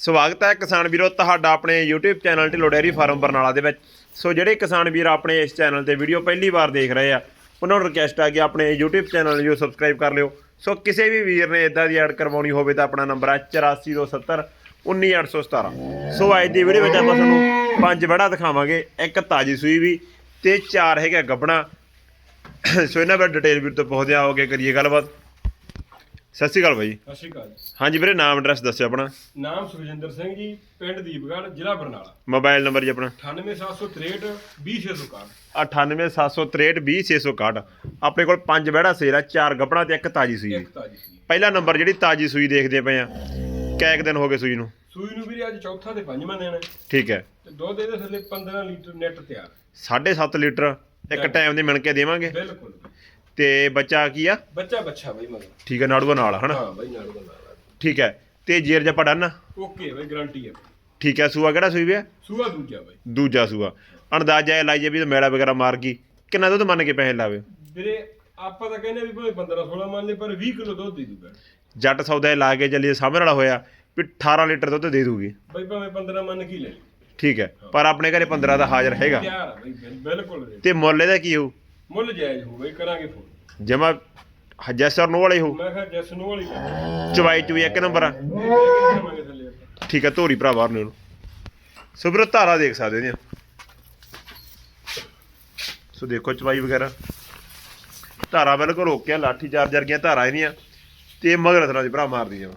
ਸਵਾਗਤ ਹੈ ਕਿਸਾਨ ਵੀਰੋ, ਤੁਹਾਡਾ ਆਪਣੇ YouTube channel Dhillon dairy farm Barnala ਦੇ ਵਿੱਚ। ਸੋ ਜਿਹੜੇ ਕਿਸਾਨ ਵੀਰ ਆਪਣੇ ਇਸ ਚੈਨਲ ਤੇ ਵੀਡੀਓ ਪਹਿਲੀ ਵਾਰ ਦੇਖ ਰਹੇ ਆ, ਉਹਨਾਂ ਨੂੰ ਰਿਕਵੈਸਟ ਆ ਕਿ ਆਪਣੇ YouTube ਚੈਨਲ ਨੂੰ ਸਬਸਕ੍ਰਾਈਬ ਕਰ ਲਿਓ। ਸੋ ਕਿਸੇ ਵੀ ਵੀਰ ਨੇ ਇਦਾਂ ਦੀ ਐਡ ਕਰਵਾਉਣੀ ਹੋਵੇ ਤਾਂ ਆਪਣਾ ਨੰਬਰ ਹੈ 8427 19817 ਸੋ ਅੱਜ ਦੀ ਵੀਡੀਓ ਵਿੱਚ ਆਪਾਂ ਤੁਹਾਨੂੰ ਪੰਜ ਵੜਾ ਦਿਖਾਵਾਂਗੇ, ਇੱਕ ਤਾਜੀ ਸੂਈ ਵੀ ਤੇ ਚਾਰ ਹੈਗਾ ਗੱਬਣਾ। ਸੋ ਇਹਨਾਂ ਬਾਰੇ ਡਿਟੇਲ ਵੀਰ ਤੋਂ ਪੁੱਛਦੇ ਆਓਗੇ ਕਰੀਏ ਗੱਲਬਾਤ। ਸਤਿ ਸ਼੍ਰੀ ਅਕਾਲ ਬਾਈ। ਸਤਿ ਸ਼੍ਰੀ ਅਕਾਲ ਹਾਂਜੀ ਵੀਰੇ ਨਾਮ ਐਡਰੈਸ ਦੱਸਿਓ ਆਪਣਾ। ਨਾਮ ਸੁਖਜਿੰਦਰ ਸਿੰਘ ਜੀ ਪਿੰਡ ਦੀਪਗੜ੍ਹ ਜ਼ਿਲ੍ਹਾ ਬਰਨਾਲਾ। ਮੋਬਾਈਲ ਨੰਬਰ ਜੀ ਆਪਣਾ। 98763 20661 9876320661 ਆਪਣੇ ਕੋਲ ਪੰਜ ਬਹਿੜਾ ਸੇਰ ਆ ਚਾਰ ਗੱਪਣਾ ਤੇ ਇੱਕ ਤਾਜੀ ਸੂਈ ਇੱਕ ਤਾਜੀ ਸੀ ਪਹਿਲਾ ਨੰਬਰ ਜਿਹੜੀ ਤਾਜੀ ਸੂਈ ਦੇਖਦੇ ਪਏ ਆ ਕੈਕ ਦਿਨ ਹੋ ਗਏ ਸੂਈ ਨੂੰ? ਸੂਈ ਨੂੰ ਵੀਰੇ ਅੱਜ ਚੌਥਾ ਤੇ ਪੰਜਵਾਂ ਦਿਨ ਹੈ। ਠੀਕ ਹੈ। ਤੇ ਦੁੱਧ ਇਹਦੇ ਥੱਲੇ 15 ਲੀਟਰ ਨੈਟ ਤਿਆਰ। 7.5 ਲੀਟਰ ਇੱਕ ਟਾਈਮ ਦੇ ਮਿਣ ਕੇ ਦੇਵਾਂਗੇ। ਬਿਲਕੁਲ। ਤੇ ਬੱਚਾ ਕੀ ਆ? ਬੱਚਾ ਬੱਚਾ ਬਈ ਮਗਰ। ਠੀਕ ਹੈ ਨਾੜੂਆ ਨਾਲ ਹਨਾ? ਹਾਂ ਬਈ ਨਾਲ ਦਾ ਨਾਲ। ਠੀਕ ਹੈ ਤੇ ਜੇਰ ਜੱਪਾ ਡਨ ਓਕੇ ਬਈ ਗਾਰੰਟੀ ਹੈ। ਠੀਕ ਹੈ ਸੂਆ ਕਿਹੜਾ ਸੂਈ ਵਿਆ ਸੂਆ ਦੂਜਾ ਬਈ। ਦੂਜਾ ਸੂਆ। ਅੰਦਾਜ਼ਾ ਇਹ ਲਾਈਏ ਵੀ ਮੇਲਾ ਵਗੈਰਾ ਮਾਰ ਗਈ। ਕਿੰਨਾ ਦੁੱਧ ਮੰਨ ਕੇ ਪੈਸੇ ਲਾਵੇ? ਵੀਰੇ ਆਪਾਂ ਤਾਂ ਕਹਿੰਦੇ ਵੀ ਭਾਵੇਂ 15 16 ਮੰਨ ਲੈ ਪਰ 20 ਕਿਲੋ ਦੁੱਧ ਦੇ ਦੂਗਾ। ਜੱਟ ਸੌਦਾ ਇਹ ਲਾ ਕੇ ਚੱਲੀਏ ਸਾਹਮਣੇ ਵਾਲਾ ਹੋਇਆ ਵੀ 18 ਲੀਟਰ ਦੁੱਧ ਦੇ ਦੂਗੀ। ਬਈ ਭਾਵੇਂ 15 ਮੰਨ ਕੀ ਲੈ ਲਈ ਠੀਕ ਹੈ ਪਰ ਆਪਣੇ ਘਰੇ 15 ਦਾ ਹਾਜ਼ਰ ਹੈਗਾ। ਤਿਆਰ ਆ ਬਈ ਬਿਲ- ਬਿਲਕੁਲ। ਤੇ ਮੁੱਲ ਇਹਦਾ ਕੀ ਹੋਊ? ਮੁੱਲ ਜਾਇਜ਼ ਹੋ ਬਈ ਕਰਾਂਗੇ ਫੋਨ। ਜਮਾ ਜੈਸਰ ਨੂੰ ਵਾਲੇ ਹੋ ਮੈਂ ਕਿਹਾ ਜੈਸ ਨੂੰ ਵਾਲੀ। ਚਵਾਈ ਚੁਈ ਇੱਕ ਨੰਬਰ ਆ। ਮੰਗੇ ਥੱਲੇ ਆਪਾਂ। ਠੀਕ ਹੈ ਧੋਰੀ ਭਰਾ ਬਾਹਰ ਨੂੰ ਵੀਰੋ ਧਾਰਾ ਦੇਖ ਸਕਦੇ ਨੇ। ਸੋ ਦੇਖੋ ਚਵਾਈ ਵਗੈਰਾ। ਧਾਰਾ ਬਿਲਕੁਲ ਓਕੇ ਆ ਲਾਠੀ ਚਾਰਜਰ ਗੀਆਂ ਧਾਰਾ ਇਹਦੀਆਂ ਤੇ ਮਗਰ ਤਰ੍ਹਾਂ ਦੀ ਭਰਾ ਮਾਰਦੀ ਜਮਾ।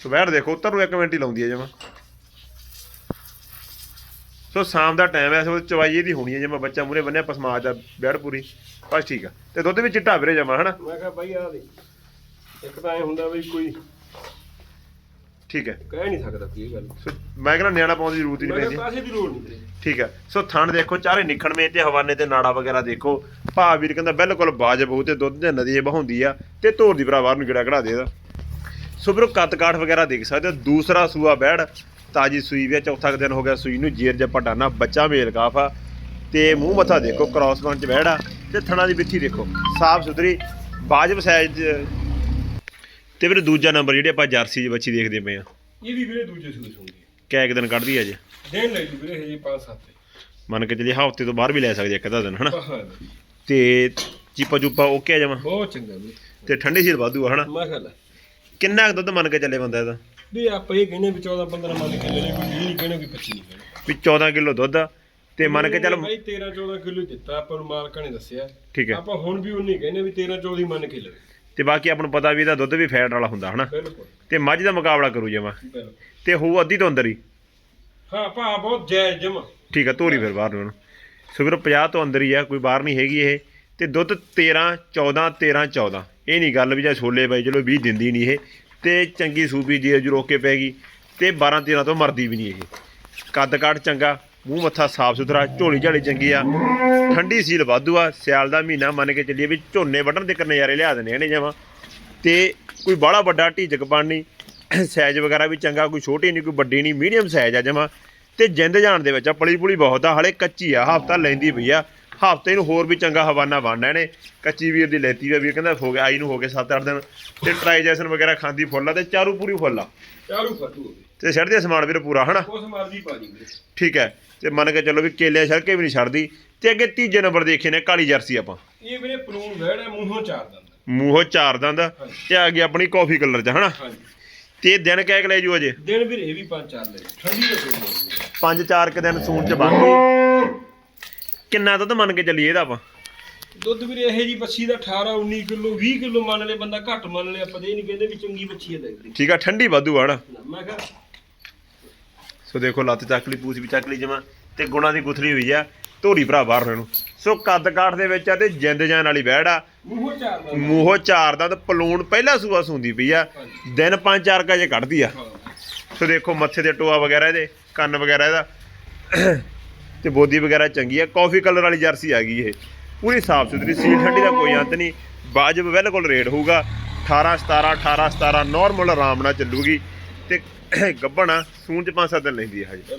ਸੋ ਬੈਠ ਦੇਖੋ ਉੱਤਰ ਨੂੰ ਇੱਕ ਮਿੰਟ ਹੀ ਲਾਉਂਦੀ ਹੈ ਜਮਾ। ਸੋ ਸ਼ਾਮ ਦਾ ਟਾਈਮ ਹੈ ਸੋ ਚਵਾਈ ਇਹਦੀ ਹੋਣੀ ਹੈ ਜਮਾ ਬੱਚਾ ਮੂਰੇ ਬੰਨਿਆ ਪਸਮਾ ਦਾ ਬੈੜ ਪੂਰੀ। ਬਸ ਠੀਕ ਆ। ਤੇ ਦੁੱਧ ਵੀ ਚਿੱਟਾ ਵੀਰੇ ਜਮਾ ਹਨਾ? ਮੈਂ ਕਿਹਾ ਬਾਈ ਆ ਦੇ ਇੱਕ ਤਾਂ ਐ ਹੁੰਦਾ ਬਈ ਕੋਈ ਠੀਕ ਹੈ। ਕਹਿ ਨਹੀਂ ਸਕਦਾ ਕੀ ਗੱਲ। ਸੋ ਮੈਂ ਕਹਿੰਦਾ ਨਿਆਣਾ ਪਾਉਣ ਦੀ ਜ਼ਰੂਰਤ ਹੀ ਮੈਂ ਨਹੀਂ ਪੈਂਦੀ। ਪੈਸੇ ਦੀ ਲੋੜ ਨਹੀਂ ਠੀਕ ਹੈ। ਸੋ ਥਣ ਦੇਖੋ ਚਾਰੇ ਨਿਖਣਵੇਂ ਤੇ ਹਵਾਨੇ ਤੇ ਨਾੜਾ ਵਗੈਰਾ ਦੇਖੋ। ਭਾ ਵੀਰ ਕਹਿੰਦਾ ਬਿਲਕੁਲ ਬਾਜਬ ਹੋਊ ਤੇ ਦੁੱਧ ਦੇ ਨਦੀ ਬਹਾਉਂਦੀ ਆ ਤੇ ਧੋਰ ਦੀ ਭਰਾ ਬਾਹਰ ਨੂੰ ਗਿੜਾ ਕਢਾ ਦੇ ਇਹਦਾ ਸੋ ਵੀਰੋ ਕੱਤ ਕਾਠ ਵਗੈਰਾ ਦੇਖ ਸਕਦੇ ਹੋ। ਦੂਸਰਾ ਸੂਆ ਬੈੜ ਤਾਜੀ ਸੂਈ ਵੀ ਚੌਥਾ ਦਿਨ ਹੋ ਗਿਆ ਸੂਈ ਨੂੰ ਜੇਰ ਜੱਪਾ ਡਾਨਾ ਬੱਚਾ ਮੇਲ ਕਾਫ ਆ। ਤੇ ਮੂੰਹ ਮੱਥਾ ਦੇਖੋ ਕ੍ਰਾਸ ਬਨ ਚ ਆ ਤੇ ਥਣਾ ਦੀ ਬਿੱਥੀ ਦੇਖੋ। ਸਾਫ਼ ਸੁਥਰੀ ਬਾਜਬ ਸਾਈਜ਼ ਤੇ ਵੀਰੇ ਦੂਜਾ ਨੰਬਰ ਜਿਹੜੇ ਆਪਾਂ ਜਰਸੀ ਦੀ ਬੱਚੀ ਦੇਖਦੇ ਪਏ ਆ। ਇਹ ਵੀ ਵੀਰੇ ਦੂਜੇ ਸੂਸ ਹੁੰਦੀ ਕੈਕ ਦਿਨ ਕੱਢਦੀ ਆ ਜੇ? ਦੇਣ ਲੈ ਜੀ ਵੀਰੇ ਹਜੇ 5-7 ਮੰਨ ਕੇ ਚੱਲੀਏ ਹਫ਼ਤੇ ਤੋਂ ਬਾਹਰ ਵੀ ਲੈ ਸਕਦੇ ਇੱਕ ਅੱਧਾ ਦਿਨ ਹਨਾ? ਤੇ ਚੀਪਾ ਚੂਪਾ ਓਕੇ ਆ ਜਮਾ? ਬਹੁਤ ਚੰਗਾ ਵੀਰੇ। ਤੇ ਠੰਡੀ ਸੀਲ ਵਾਧੂ ਆ ਹਨਾ? ਮੈਂ ਕਿਹਾ ਲੈ। ਕਿੰਨਾ ਕੁ ਦੁੱਧ ਮੰਨ ਕੇ ਚੱਲੇ ਬੰਦਾ ਇਹਦਾ? ਵੀ ਆਪਾਂ ਇਹ ਕਹਿੰਦੇ ਵੀ 14-15 ਮੰਨ ਕੇ ਲੈ ਕੋਈ 20 ਨਹੀਂ ਕਹਿੰਦੇ ਕੋਈ 25 ਨਹੀਂ ਕਹਿੰਦੇ। ਵੀ 14 ਕਿਲੋ ਦੁੱਧ ਆ ਤੇ ਮੰਨ ਕੇ ਚੱਲ ਬਾਈ 13-14 ਕਿਲੋ ਹੀ ਦਿੱਤਾ ਆਪਾਂ ਨੂੰ ਮਾਲਕਾਂ ਨੇ ਦੱਸਿਆ। ਠੀਕ ਹੈ। ਆਪਾਂ ਹੁਣ ਵੀ ਉਨੀ ਕਹਿੰਦੇ ਵੀ 13-14 ਮੰਨ ਕੇ ਲੈ ਤੇ ਬਾਕੀ ਆਪਾਂ ਨੂੰ ਪਤਾ ਵੀ ਇਹਦਾ ਦੁੱਧ ਵੀ ਫੈਟ ਵਾਲਾ ਹੁੰਦਾ ਹਨਾ? ਬਿਲਕੁਲ। ਤੇ ਮੱਝ ਦਾ ਮੁਕਾਬਲਾ ਕਰੂ ਜਮਾ। ਤੇ ਹੋਊ ਅੱਧੀ ਤੋਂ ਅੰਦਰ ਹੀ। ਹਾਂ ਭਾ ਬਹੁਤ ਜਾਇਜ਼ ਜਮਾ। ਠੀਕ ਆ ਧੋਰੀ ਫਿਰ ਬਾਹਰ ਨੂੰ। ਸੋ ਵੀਰੋ 50 ਤੋਂ ਅੰਦਰ ਹੀ ਆ ਕੋਈ ਬਾਹਰ ਨਹੀਂ ਹੈਗੀ ਇਹ। ਤੇ ਦੁੱਧ 13 14 13 14 ਇਹ ਨਹੀਂ ਗੱਲ ਵੀ ਜਾਂ ਛੋਲੇ ਬਾਈ ਚਲੋ 20 ਦਿੰਦੀ ਨਹੀਂ ਇਹ। ਤੇ ਚੰਗੀ ਸੂਪੀ ਜੇ ਜੋ ਰੋਕ ਕੇ ਪੈ ਗਈ ਤੇ 12 13 ਤੋਂ ਮਰਦੀ ਵੀ ਨਹੀਂ ਇਹ। ਕੱਦ ਕਾਠ ਚੰਗਾ, ਮੂੰਹ ਮੱਥਾ ਸਾਫ਼ ਸੁਥਰਾ, ਝੋਲੀ ਝਾਲੀ ਚੰਗੀ ਆ। ਠੰਡੀ ਸੀਲ ਵਾਧੂ ਆ, ਸਿਆਲ ਦਾ ਮਹੀਨਾ ਮੰਨ ਕੇ ਚੱਲੀਏ ਵੀ ਝੋਨੇ ਵੱਢਣ ਦੇ ਨਜ਼ਾਰੇ ਲਿਆ ਦਿੰਦੇ ਨੇ ਜਮਾ। ਤੇ ਕੋਈ ਬਾਹਲਾ ਵੱਡਾ ਢੀਜਕ ਬਣ ਨਹੀਂ, ਸਾਈਜ਼ ਵਗੈਰਾ ਵੀ ਚੰਗਾ, ਕੋਈ ਛੋਟੀ ਨਹੀਂ, ਕੋਈ ਵੱਡੀ ਨਹੀਂ, ਮੀਡੀਅਮ ਸਾਈਜ਼ ਆ ਜਮਾ। ਤੇ ਜਿੰਦ ਜਾਣ ਦੇ ਵਿੱਚ ਆ ਪਲੀ ਪੁਲੀ ਬਹੁਤ ਆ, ਹਲੇ ਕੱਚੀ ਆ, ਹਫਤਾ ਲੈਂਦੀ ਪਈ ਆ। ਹਫ਼ਤੇ ਨੂੰ ਹੋਰ ਵੀ ਚੰਗਾ ਹਵਾਨਾ ਬਣਨਾ ਇਹਨੇ। ਕੱਚੀ ਵੀਰ ਦੀ ਲੈਤੀ ਵੀ ਵੀਰ ਕਹਿੰਦਾ ਹੋ ਗਿਆ ਆਈ ਨੂੰ ਹੋ ਗਏ 7-8 ਦਿਨ। ਤੇ ਟ੍ਰਾਈਜੈਸ਼ਨ ਵਗੈਰਾ ਖਾਂਦੀ ਫੁੱਲ ਤੇ ਚਾਰੂ ਪੂਰੀ ਫੁੱਲ ਚਾਰੂ ਫੱਟੂ ਤੇ ਛੱਡਦੇ ਸਮਾਨ ਵੀਰ ਪੂਰਾ ਹਨਾ? ਉਸ ਮਰਜ਼ੀ ਪਾ ਦੀ ਵੀਰੇ। ਠੀਕ ਹੈ। ਤੇ ਮੰਨ ਕੇ ਚੱਲੋ ਵੀ ਕੇਲੇ ਛੜਕੇ ਵੀ ਨਹੀਂ ਛੱਡਦੀ। ਤੇ ਅੱਗੇ ਤੀਜੇ ਨੰਬਰ ਦੇਖੇ ਨੇ ਕਾਲੀ ਜਰਸੀ ਆਪਾਂ। ਇਹ ਵੀਰੇ ਪਲੂਨ ਵੈੜ ਹੈ ਮੂੰਹੋਂ ਚਾਰ ਦੰਦ। ਮੂੰਹੋਂ ਚਾਰ ਦੰਦ। ਤੇ ਆ ਗਈ ਆਪਣੀ ਕਾਫੀ ਕਲਰ ਚ ਹਨਾ? ਤੇ ਦਿਨ ਕਹਿ ਲੈ ਜੂ ਅਜੇ। ਦਿਨ ਵੀਰੇ ਇਹ ਵੀ ਪੰਜ ਚਾਰ ਲੈ ਠੰਡੀ ਹੋ ਗਈ। ਪੰਜ ਚਾਰ ਕ ਦਿਨ ਸੂਣ ਚ ਗਈ ਕਿੰਨਾ ਦੁੱਧ ਮੰਨ ਕੇ ਚੱਲੀਏ ਇਹਦਾ ਆਪਾਂ? ਦੁੱਧ ਵੀਰੇ ਇਹ ਜੀ ਬੱਚੀ ਦਾ 18 19 ਕਿਲੋ 20 ਕਿਲੋ ਮੰਨ ਲੈ ਬੰਦਾ ਘੱਟ ਮੰਨ ਲੈ ਆਪਾਂ ਇਹ ਨਹੀਂ ਕਹਿੰਦੇ ਵੀ ਚੰਗੀ ਬੱਚੀ ਹੈ ਲੱਗਦੀ ਠੀਕ ਆ ਠੰਡੀ ਵਾਧੂ ਆ ਮੈਂ ਕਿਹਾ ਸੋ ਦੇਖੋ ਲੱਤ ਚੱਕ ਲਈ ਪੂਛ ਵੀ ਚੱਕ ਲਈ ਜਮਾ ਤੇ ਗੁਣਾ ਦੀ ਗੁਥਲੀ ਹੋਈ ਆ ਧੋਰੀ ਭਰਾ ਬਾਹਰ ਨੂੰ। ਸੋ ਕੱਦ ਕਾਠ ਦੇ ਵਿੱਚ ਆ ਤੇ ਜਿੰਦ ਜਾਨ ਵਾਲੀ ਬਹਿੜ ਆ। ਮੂੰਹੋਂ ਚਾਰ ਦੰਦ ਮੂੰਹੋਂ ਚਾਰ ਦਾ ਤੇ ਪਲੂਣ ਪਹਿਲਾ ਸੂਆ ਸੁੰਦੀ ਪਈ ਆ। ਦਿਨ ਪੰਜ ਚਾਰ ਕਾ ਜੇ ਕੱਢਦੀ ਆ। ਸੋ ਦੇਖੋ ਮੱਥੇ ਤੇ ਟੋਆ ਵਗੈਰਾ ਇਹਦੇ ਕੰਨ ਵਗੈਰਾ ਇਹਦਾ। ਤੇ ਬੋਦੀ ਵਗੈਰਾ ਚੰਗੀ ਆ ਕਾਫੀ ਕਲਰ ਵਾਲੀ ਜਰਸੀ ਆ ਗਈ ਇਹ। ਪੂਰੀ ਸਾਫ਼ ਸੁਥਰੀ ਸੀਲ ਠੰਡੀ ਦਾ ਕੋਈ ਅੰਤ ਨਹੀਂ ਵਾਜਬ ਬਿਲਕੁਲ ਰੇਟ ਹੋਊਗਾ। 18 17 18 17 ਨਾਰਮਲ ਆਰਾਮ ਨਾਲ ਚੱਲੂਗੀ ਤੇ ਗੱਬਣਾ ਸੂਣ ਚ 5-7 ਦਿਨ ਲੈਂਦੀ ਹੈ ਹਜੇ।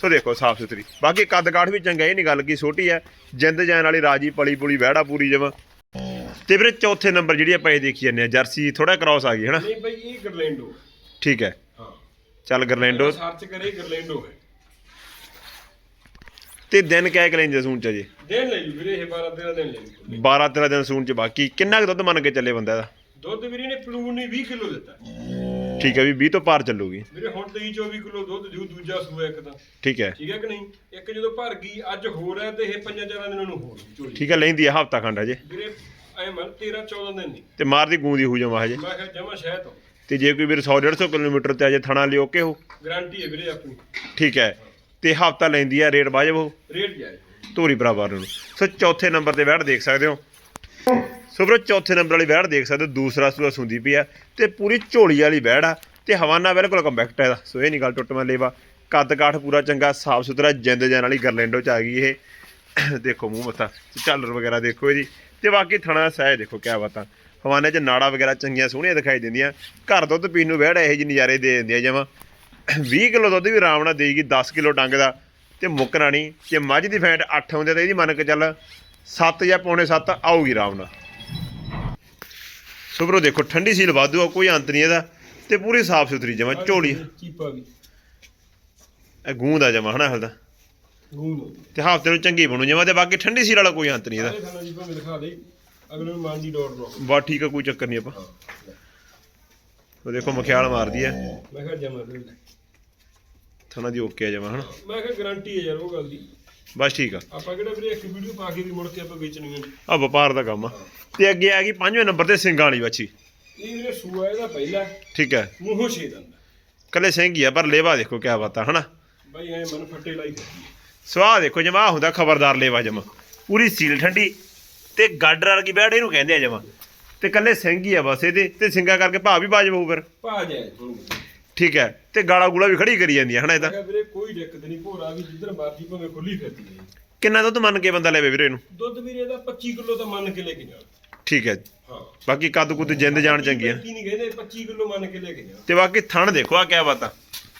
ਸੋ ਦੇਖੋ ਸਾਫ਼ ਸੁਥਰੀ। ਬਾਕੀ ਕੱਦ ਕਾਠ ਵੀ ਚੰਗਾ ਇਹ ਨਹੀਂ ਗੱਲ ਕੀ ਛੋਟੀ ਹੈ ਜਿੰਦ ਜਾਨ ਵਾਲੀ ਰਾਜੀ ਪਲੀ ਪੁਲੀ ਵਹਿੜਾ ਪੂਰੀ ਜਮਾ। ਤੇ ਵੀਰੇ ਚੌਥੇ ਨੰਬਰ ਜਿਹੜੀ ਆਪਾਂ ਇਹ ਦੇਖੀ ਜਾਂਦੇ ਆ ਜਰਸੀ ਥੋੜਾ ਕ੍ਰਾਸ ਆ ਗਈ ਹੈ ਨਾ ਨਹੀਂ ਬਈ ਇਹ ਗਰਲੈਂਡੋ। ਠੀਕ ਹੈ। ਹਾਂ। ਚੱਲ ਗਰਲੈਂਡੋ। ਸਰਚ ਕਰੇ ਗਰਲੈਂਡੋ ਹੈ। ਤੇ ਦਿਨ ਕਹਿ ਕੇ ਲੈਂਦੇ ਸੂਣ ਚ ਜੀ ਦਿਨ ਲੈ ਜੂ ਵੀਰੇ ਇਹ 12 13 ਦਿਨ ਲੈ ਜੂ 12 13 ਦਿਨ ਸੂਣ ਚ ਬਾਕੀ। ਕਿੰਨਾ ਕੁ ਦੁੱਧ ਮੰਨ ਕੇ ਚੱਲੇ ਬੰਦਾ ਦਾ ਦੁੱਧ ਵੀਰੇ ਨੇ ਪਲੂਨ ਨੇ 20 ਕਿਲੋ ਦਿੱਤਾ। ਠੀਕ ਹੈ ਵੀ 20 ਤੋਂ ਪਾਰ ਚੱਲੂਗੀ। ਵੀਰੇ ਹੁਣ 23 24 ਕਿਲੋ ਦੁੱਧ ਜੂ ਦੂਜਾ ਸੂਆ ਇੱਕ ਤਾਂ ਠੀਕ ਹੈ। ਠੀਕ ਹੈ ਕਿ ਨਹੀਂ? ਇੱਕ ਜਦੋਂ ਭਰ ਗਈ ਅੱਜ ਹੋਰ ਹੈ ਤੇ ਇਹ ਪੰਜਾਂ ਚਾਰਾਂ ਦਿਨਾਂ ਨੂੰ ਹੋਰ। ਝੋਲੀ ਠੀਕ ਹੈ ਲੈਂਦੀ ਆ ਹਫਤਾ ਖੰਡ ਅਜੇ। ਵੀਰੇ ਐ ਮਨ 13 14 ਦਿਨ ਨਹੀਂ ਤੇ ਮਾਰਦੀ ਗੂੰਦੀ ਹੋ ਜਾਵਾਂ ਹਜੇ। ਮੈਂ ਕਿਹਾ ਜਮਾ ਸ਼ਹਿਦ ਤੋਂ ਤੇ ਜੇ ਕੋਈ ਵੀਰ 100 150 ਕਿਲੋਮੀਟਰ ਤੇ ਅਜੇ ਥਣਾ ਲਈ ਓਕੇ ਹੋ। ਗਾਰੰਟੀ ਹੈ ਵੀਰੇ ਆਪਣੀ। ਠੀਕ ਹੈ। ਤੇ ਹਫਤਾ ਲੈਂਦੀ ਆ ਰੇਟ ਵਾਜਬ ਹੋ ਰੇਟ ਜਾਏ ਧੂਰੀ ਬਰਾਬਰ ਨੂੰ। ਸੋ ਚੌਥੇ ਨੰਬਰ ਤੇ ਵੈੜ ਦੇਖ ਸਕਦੇ ਹੋ। ਸੋ ਵੀਰੋ ਚੌਥੇ ਨੰਬਰ ਵਾਲੀ ਵੈੜ ਦੇਖ ਸਕਦੇ ਹੋ। ਦੂਸਰਾ ਸੂਆ ਸੁੰਦੀ ਪਈ ਆ ਤੇ ਪੂਰੀ ਝੋਲੀ ਵਾਲੀ ਵੈੜ ਆ ਤੇ ਹਵਾਨਾ ਬਿਲਕੁਲ ਕੰਪੈਕਟ ਹੈ ਸੋ ਇਹ ਨਹੀਂ ਗੱਲ ਟੁੱਟਵਾਂ ਲੇਵਾ ਕੱਦ ਕਾਠ ਪੂਰਾ ਚੰਗਾ ਸਾਫ਼ ਸੁਥਰਾ ਜਿੰਦ ਜਾਨ ਵਾਲੀ ਗਰਲੈਂਡੋ ਚ ਆ ਗਈ ਇਹ। ਦੇਖੋ ਮੂੰਹ ਮੱਥਾ ਝਾਲਰ ਵਗੈਰਾ ਦੇਖੋ ਇਹਦੀ। ਤੇ ਬਾਕੀ ਥਣਾ ਸਹਿ ਦੇਖੋ ਕਿਆ ਬਾਤਾਂ। ਹਵਾਨੇ ਚ ਨਾੜਾ ਵਗੈਰਾ ਚੰਗੀਆਂ ਸੋਹਣੀਆਂ ਦਿਖਾਈ ਦਿੰਦੀਆਂ। ਘਰ ਦੁੱਧ ਪੀਣ ਨੂੰ ਵੈੜ ਇਹੋ ਜਿਹੇ ਨਜ਼ਾਰੇ ਦੇ ਦਿੰਦੀਆਂ ਜਮਾਂ। 20 ਕਿਲੋ ਦੁੱਧ ਵੀ ਆਰਾਮ ਨਾਲ ਦੇਗੀ 10 ਕਿਲੋ ਡੰਗ ਦਾ ਤੇ ਮੁੱਕਣਾ ਨਹੀਂ। ਤੇ ਮੱਝ ਦੀ ਫੈਟ 8 ਹੁੰਦੇ ਤਾਂ ਇਹਦੀ ਮੰਨ ਕੇ ਚੱਲ 7 ਜਾਂ ਪੌਣੇ 7 ਆਊਗੀ ਆਰਾਮ ਨਾਲ। ਸੁਬਰੋ ਦੇਖੋ ਠੰਡੀ ਸੀਲ ਵਾਧੂ ਆ ਕੋਈ ਅੰਤ ਨਹੀਂ ਇਹਦਾ ਤੇ ਪੂਰੀ ਸਾਫ਼ ਸੁਥਰੀ ਜਮਾ ਝੋਲੀ। ਚੀਪਾ ਵੀ ਇਹ ਗੂੰਦ ਆ ਜਮਾ ਹਨਾ ਹਲਦਾ? ਗੂੰਦ। ਤੇ ਹਫ਼ਤੇ ਨੂੰ ਚੰਗੀ ਬਣੂ ਜਮਾ ਤੇ ਬਾਕੀ ਠੰਡੀ ਸੀਲ ਵਾਲਾ ਕੋਈ ਅੰਤ ਨਹੀਂ ਇਹਦਾ। ਜੀ ਅਗਲੇ ਨੂੰ ਦੀ ਡੋਰ ਬਾ ਠੀਕ ਆ ਕੋਈ ਚੱਕਰ ਨਹੀਂ ਆਪਾਂ। ਉਹ ਦੇਖੋ ਮਖਿਆਲ ਮਾਰਦੀ ਆ ਮੈਂ ਕਿਹਾ ਜਮਾ ਥਣਾ ਦੀ ਓਕੇ ਆ ਜਮਾ ਹਨਾ? ਮੈਂ ਕਿਹਾ ਗਾਰੰਟੀ ਹੈ ਯਾਰ ਉਹ ਗੱਲ ਦੀ। ਬਸ ਠੀਕ ਆ। ਆਪਾਂ ਕਿਹੜਾ ਵੀਰੇ ਇੱਕ ਵੀਡੀਓ ਪਾ ਕੇ ਵੀ ਮੁੜ ਕੇ ਆਪਾਂ ਵੇਚਣੀ ਨਹੀਂ ਆ ਵਪਾਰ ਦਾ ਕੰਮ ਆ। ਤੇ ਅੱਗੇ ਆ ਗਈ ਪੰਜਵੇਂ ਨੰਬਰ ਤੇ ਸਿੰਘਾਂ ਵਾਲੀ ਬੱਚੀ। ਇਹ ਵੀਰੇ ਸੂਆ ਇਹਦਾ ਪਹਿਲਾ ਠੀਕ ਹੈ ਮੂੰਹੋਂ ਛੇ ਦੰਦ ਕੱਲੇ ਸਿੰਘ ਹੀ ਆ ਪਰ ਲੇਵਾ ਦੇਖੋ ਕਿਆ ਬਾਤਾਂ ਹਨਾ? ਬਾਈ ਐ ਮਨ ਫੱਟੇ ਲਾਈ ਹੈ। ਸਵਾਹ ਦੇਖੋ ਜਮਾ ਹੁੰਦਾ ਖਬਰਦਾਰ ਲੇਵਾ ਜਮਾ। ਪੂਰੀ ਸੀਲ ਠੰਡੀ ਤੇ ਗਾਡਰ ਵਰਗੀ ਬੈੜ ਇਹਨੂੰ ਕਹਿੰਦੇ ਆ ਜਮਾ। ਤੇ ਕੱਲੇ ਸਿੰਘ ਹੀ ਆ ਬਸ ਇਹਦੇ ਤੇ ਸਿੰਘਾ ਕਰਕੇ ਭਾ ਵੀ ਬਾਜ ਬਹੂ ਫਿਰ। ਭਾ ਜਾਏ ਠੀਕ ਹੈ ਤੇ ਗਾਲਾ ਗੂਲਾ ਵੀ ਖੜੀ ਕਰੀ ਜਾਂਦੀ ਆ ਹਨਾ ਇਹਦਾ ਕਿਹਾ ਵੀਰੇ ਕੋਈ ਦਿੱਕਤ ਨਹੀਂ ਭੋਰਾ ਵੀ ਜਿੱਧਰ ਮਰਜ਼ੀ ਭਾਵੇਂ ਖੁੱਲੀ ਫਿਰਦੀ ਹੈ ਕਿੰਨਾ ਦੁੱਧ ਮੰਨ ਕੇ ਬੰਦਾ ਲੈਵੇ ਵੀਰੇ ਇਹਨੂੰ? ਦੁੱਧ ਵੀਰੇ ਦਾ 25 ਕਿਲੋ ਤਾਂ ਮੰਨ ਕੇ ਲੈ ਕੇ ਜਾ ਠੀਕ ਹੈ। ਹਾਂ। ਬਾਕੀ ਕੱਦ ਕੁੱਦ ਜਿੰਦ ਜਾਣ ਚੰਗੀ ਆ ਕੀ ਨਹੀਂ ਕਹਿੰਦੇ 25 ਕਿਲੋ ਮੰਨ ਕੇ ਲੈ ਕੇ ਜਾ ਤੇ ਬਾਕੀ ਥਣ ਦੇਖੋ ਆ ਕਿਆ ਬਾਤਾਂ।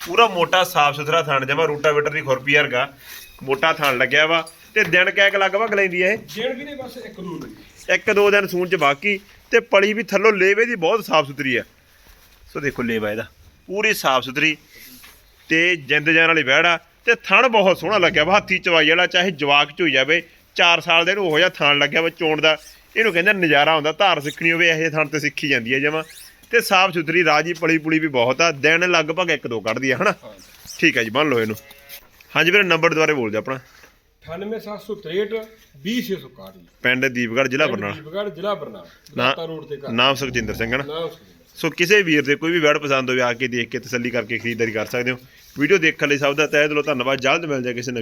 ਪੂਰਾ ਮੋਟਾ ਸਾਫ਼ ਸੁਥਰਾ ਥਣ ਜਮਾ ਰੂਟਾਵੇਟਰ ਦੀ ਖੁਰਪੀ ਵਰਗਾ। ਮੋਟਾ ਥਣ ਲੱਗਿਆ ਵਾ ਤੇ ਦਿਨ ਕਹਿ ਲਗਭਗ ਲੈਂਦੀ ਆ ਇਹ। ਜੇਣ ਵੀਰੇ ਬਸ ਇੱਕ ਨੂੰ ਲਈ ਇੱਕ ਦੋ ਦਿਨ ਸੂਣ ਚ ਬਾਕੀ ਤੇ ਪਲੀ ਵੀ ਥੱਲੋਂ ਲੇਵੇ ਦੀ ਬਹੁਤ ਸਾਫ਼ ਸੁਥਰੀ ਆ। ਸੋ ਦੇਖੋ ਲੇਵਾ ਇਹਦਾ ਪੂਰੀ ਸਾਫ਼ ਸੁਥਰੀ ਤੇ ਜਿੰਦ ਜਾਨ ਵਾਲੀ ਵਹਿੜ ਤੇ ਥਣ ਬਹੁਤ ਸੋਹਣਾ ਲੱਗਿਆ ਵਾ ਹੱਥੀ ਚਵਾਈ ਵਾਲਾ ਚਾਹੇ ਜਵਾਕ ਚ ਹੋਈ ਜਾਵੇ 4 ਸਾਲ ਦੇ ਨੂੰ ਉਹੋ ਜਿਹਾ ਥਣ ਲੱਗਿਆ ਵਾ ਚੋਣ ਦਾ। ਇਹਨੂੰ ਕਹਿੰਦੇ ਨਜ਼ਾਰਾ ਹੁੰਦਾ ਧਾਰ ਸਿੱਖਣੀ ਹੋਵੇ ਇਹੋ ਥਣ ਤੇ ਸਿੱਖੀ ਜਾਂਦੀ ਹੈ ਜਮਾ। ਤੇ ਸਾਫ਼ ਸੁਥਰੀ ਰਾਜੀ ਪਲੀ ਪੁਲੀ ਵੀ ਬਹੁਤ ਆ ਦਿਨ ਲਗਭਗ ਇੱਕ ਦੋ ਕੱਢਦੀ ਆ ਹਨਾ? ਠੀਕ ਹੈ ਜੀ ਬੰਨ ਲਓ ਇਹਨੂੰ। ਹਾਂਜੀ ਵੀਰੇ ਨੰਬਰ ਦੁਬਾਰੇ ਬੋਲ ਦਿਓ ਆਪਣਾ। 98763 20661 ਪਿੰਡ ਦੀਪਗੜ੍ਹ ਜ਼ਿਲ੍ਹਾ ਬਰਨਾਲਾ। ਬਰਨਾਲਾ ਜ਼ਿਲ੍ਹਾ ਬਰਨਾਲਾ ਨਾ- ਰੋਡ ਤੇ ਘਰ। ਨਾਮ ਸੁਖਜਿੰਦਰ ਸਿੰਘ ਹਨਾ ਨਾਮ ਸੋ ਕਿਸੇ ਵੀਰ ਦੇ ਕੋਈ ਵੀ ਵੈੜ ਪਸੰਦ ਹੋਵੇ ਆ ਕੇ ਦੇਖ ਕੇ ਤਸੱਲੀ ਕਰਕੇ ਖਰੀਦਦਾਰੀ ਕਰ ਸਕਦੇ ਹੋ। ਵੀਡੀਓ ਦੇਖਣ ਲਈ ਸਭ ਦਾ ਤਹਿ ਦਿਲੋਂ ਧੰਨਵਾਦ। ਜਲਦ ਮਿਲ ਜਾਏ ਕਿਸੇ ਨਵੀਂ